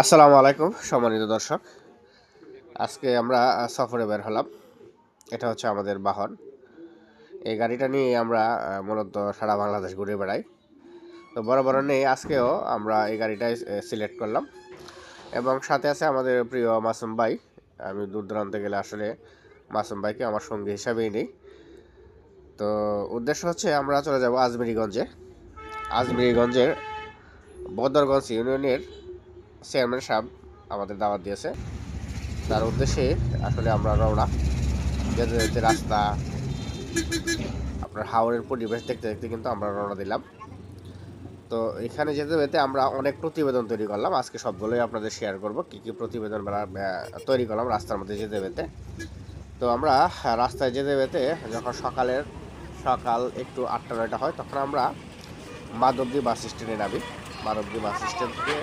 আসসালামু আলাইকুম, সম্মানিত দর্শক। আজকে আমরা সফরে বের হলাম। এটা হচ্ছে আমাদের বাহন। এই গাড়িটা নিয়ে আমরা মূলত সারা বাংলাদেশ ঘুরে বেড়াই। তো বড় বড় নেই আজকেও আমরা এই গাড়িটাই সিলেক্ট করলাম। এবং সাথে আছে আমাদের প্রিয় মাসুম ভাই। আমি দূর দূরান্তে গেলে আসলে মাসুম ভাইকে আমার সঙ্গী হিসাবেই নেই। তো উদ্দেশ্য হচ্ছে আমরা চলে যাব আজমিরিগঞ্জে। আজমিরিগঞ্জের বদরগঞ্জ ইউনিয়নের চেয়ারম্যান সাহেব আমাদের দাওয়াত দিয়েছে। তার উদ্দেশ্যে আসলে আমরা রওনা। যেতে যেতে রাস্তা, আপনার হাওড়ের পরিবেশ দেখতে দেখতে কিন্তু আমরা রওনা দিলাম। তো এখানে যেতে যেতে আমরা অনেক প্রতিবেদন তৈরি করলাম। আজকে সবগুলোই আপনাদের শেয়ার করব। কী কী প্রতিবেদন তৈরি করলাম রাস্তার মধ্যে যেতে যেতে। তো আমরা রাস্তায় যেতে যেতে যখন সকালের, সকাল একটু আটটা, নয়টা হয়, তখন আমরা মাধবদী বাস স্ট্যান্ডে নামি। মাধবদী বাস স্ট্যান্ড থেকে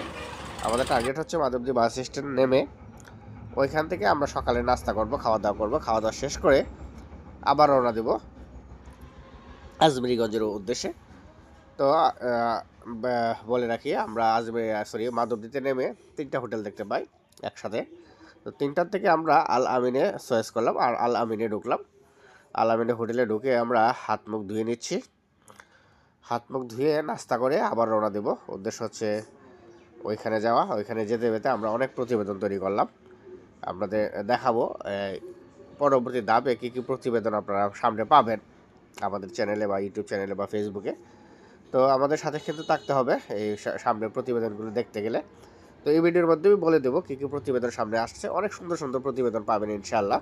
আমাদের টার্গেট হচ্ছে মাধবদী বাস স্ট্যান্ড নেমে ওইখান থেকে আমরা সকালে নাস্তা করব খাওয়া দাওয়া করব খাওয়া দাওয়া শেষ করে আবার রওনা দেব আজমেরিগঞ্জের উদ্দেশ্যে। তো বলে রাখি আমরা আজমেরি সরি মাধবদীতে নেমে তিনটা হোটেল দেখতে পাই একসাথে। তো তিনটার থেকে আমরা আল আমিনে চয়েস করলাম আর আল আমিনে ঢুকলাম। আল আমিনে হোটেলে ঢুকে আমরা হাত মুখ ধুয়ে নিচ্ছি। হাত মুখ ধুয়ে নাস্তা করে আবার রওনা দেব। উদ্দেশ্য হচ্ছে ওইখানে যাওয়া, ওইখানে যেতে যেতে আমরা অনেক প্রতিবেদন তৈরি করলাম। আপনাদের দেখাবো পরবর্তী ধাপে কী কী প্রতিবেদন আপনারা সামনে পাবেন আমাদের চ্যানেলে বা ইউটিউব চ্যানেলে বা ফেসবুকে। তো আমাদের সাথে কিন্তু থাকতে হবে এই সা- সামনের প্রতিবেদনগুলো দেখতে গেলে। তো এই ভিডিওর মাধ্যমে বলে দেবো কী কী প্রতিবেদন সামনে আসছে। অনেক সুন্দর সুন্দর প্রতিবেদন পাবেন ইনশাল্লাহ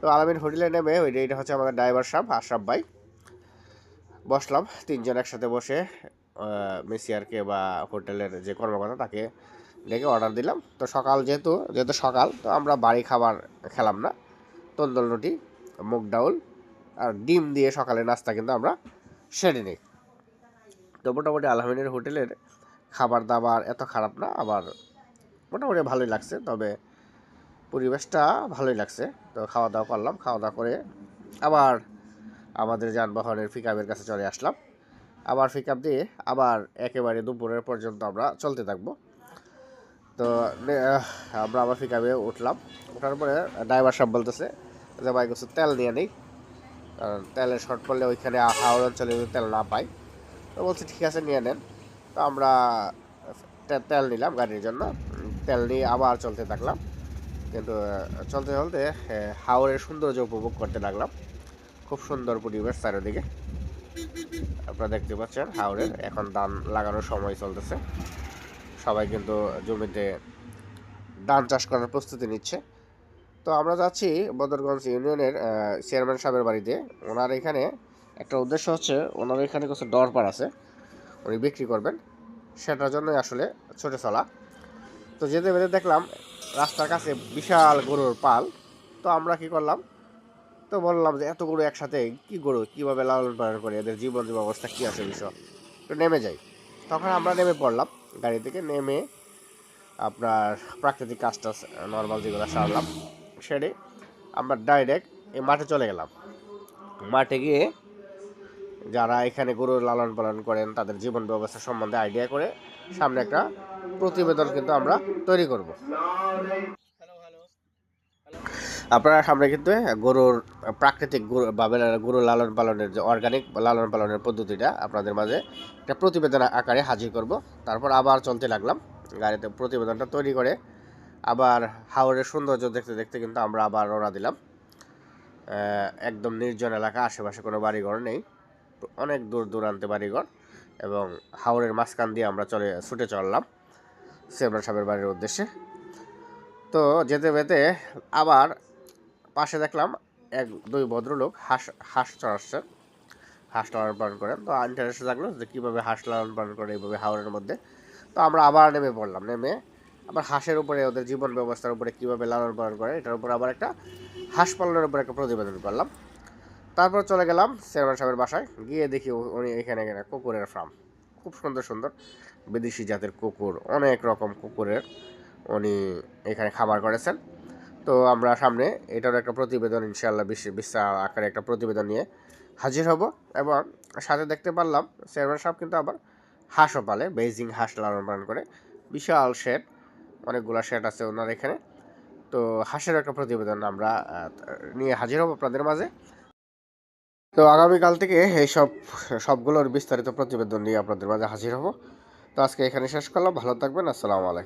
তো আলামিন হোটেলে নেমে ওই এটা হচ্ছে আমাদের ড্রাইভার সাহেব, আশরাফ ভাই। বসলাম, তিনজন একসাথে বসে মেসিয়ারকে বা হোটেলের যে কর্মকর্তা তাকে ডেকে অর্ডার দিলাম। তো সকাল যেহেতু যেহেতু সকাল, তো আমরা বাড়ি খাবার খেলাম না। তন্দল রুটি, মুগ ডাউল আর ডিম দিয়ে সকালে নাস্তা কিন্তু আমরা সেরে নিই। তো মোটামুটি আলহামিনের হোটেলের খাবার দাবার এত খারাপ না, আবার মোটামুটি ভালোই লাগছে। তবে পরিবেশটা ভালোই লাগছে। তো খাওয়া দাওয়া করলাম। খাওয়া দাওয়া করে আবার আমাদের যানবাহনের পিকআপের কাছে চলে আসলাম। আবার পিকআপ দিয়ে আবার একেবারে দুপুরের পর্যন্ত আমরা চলতে থাকব। তো আমরা আবার পিকআপে উঠলাম। ওঠার পরে ড্রাইভার সাহেব বলতেছে যে, ভাই, কিছু তেল নিয়ে নেই। কারণ তেলের শর্ট পড়লে ওইখানে হাওড় অঞ্চলে যদি তেল না পাই, তো বলছি, ঠিক আছে, নিয়ে নেন। তো আমরা তেল নিলাম গাড়ির জন্য। তেল নিয়ে আবার চলতে থাকলাম। কিন্তু চলতে চলতে হাওড়ের সৌন্দর্য উপভোগ করতে লাগলাম খুব সুন্দর পরিবেশ চারিদিকে। আপনারা দেখতে পাচ্ছেন হাওড়ের এখন ধান লাগানোর সময় চলতেছে। সবাই কিন্তু জমিতে ধান চাষ করার প্রস্তুতি নিচ্ছে। তো আমরা যাচ্ছি বদরগঞ্জ ইউনিয়নের চেয়ারম্যান সাহেবের বাড়িতে। ওনার এখানে একটা উদ্দেশ্য হচ্ছে, ওনার এখানে কিছু দরবার আছে, উনি বিক্রি করবেন। সেটার জন্যই আসলে ছুটে চলা। তো যেতে বেঁধে দেখলাম রাস্তার কাছে বিশাল গরুর পাল। তো আমরা কি করলাম তো বললাম যে এত গরু একসাথে কি গরু? কীভাবে লালন পালন করে? এদের জীবন অবস্থা কী আছে বিষয়? তো নেমে যাই। তখন আমরা নেমে পড়লাম, গাড়ি থেকে নেমে আপনার প্রাকৃতিক কাজটা নর্মাল যেগুলো সারলাম, সেরে আমরা ডাইরেক্ট এই মাঠে চলে গেলাম। মাঠে গিয়ে যারা এখানে গরু লালন পালন করেন, তাদের জীবন ব্যবস্থা সম্বন্ধে আইডিয়া করে সামনে একটা প্রতিবেদন কিন্তু আমরা তৈরি করব। আপনারা সামনে কিন্তু গরুর প্রাকৃতিক গরু ভাবে গরু লালন পালনের যে অর্গানিক লালন পালনের পদ্ধতিটা আপনাদের মাঝে একটা প্রতিবেদন আকারে হাজির করব। তারপর আবার চলতে লাগলাম। গাড়িতে প্রতিবেদনটা তৈরি করে আবার হাওড়ের সৌন্দর্য দেখতে দেখতে কিন্তু আমরা আবার রওনা দিলাম। একদম নির্জন এলাকা, আশেপাশে কোনো বাড়িঘর নেই। অনেক দূর দূরান্তে বাড়িঘর এবং হাওড়ের মাঝখান দিয়ে আমরা চলে, ছুটে চললাম সেমরান সাহেবের বাড়ির উদ্দেশ্যে। তো যেতে যেতে আবার পাশে দেখলাম এক, দুই ভদ্রলোক হাঁস হাঁস চড়াচ্ছে। হাঁস লালন পালন করেন। তো ইন্টারেস্ট লাগল যে কীভাবে হাঁস লালন পালন করে এইভাবে হাওড়ের মধ্যে। তো আমরা আবার নেমে পড়লাম। নেমে আবার হাঁসের উপরে, ওদের জীবন ব্যবস্থার উপরে কীভাবে লালন পালন করে, এটার উপর আবার একটা হাঁস পালনের উপর একটা প্রতিবেদন করলাম। তারপর চলে গেলাম চেয়ারম্যান সাহেবের বাসায়। গিয়ে দেখি উনি এখানে এখানে কুকুরের ফার্ম খুব সুন্দর সুন্দর বিদেশি জাতের কুকুর, অনেক রকম কুকুরের উনি এখানে খাবার করেছেন। তো আমরা সামনে এটার একটা প্রতিবেদন ইনশাল্লাহ বিশ্ব বিশ্ব আকারে একটা প্রতিবেদন নিয়ে হাজির হব এবং সাথে দেখতে পারলাম চেয়ারম্যান সাহেব কিন্তু আবার হাঁসও পালে বেইজিং হাঁস লালন পালন করে বিশাল শেড অনেকগুলো শেড আছে ওনার এখানে। তো হাঁসের একটা প্রতিবেদন আমরা নিয়ে হাজির হব আপনাদের মাঝে। তো আগামীকাল থেকে এই সব সবগুলোর বিস্তারিত প্রতিবেদন নিয়ে আপনাদের মাঝে হাজির হব। তো আজকে এখানে শেষ করলাম, ভালো থাকবেন, আসসালামু আলাইকুম।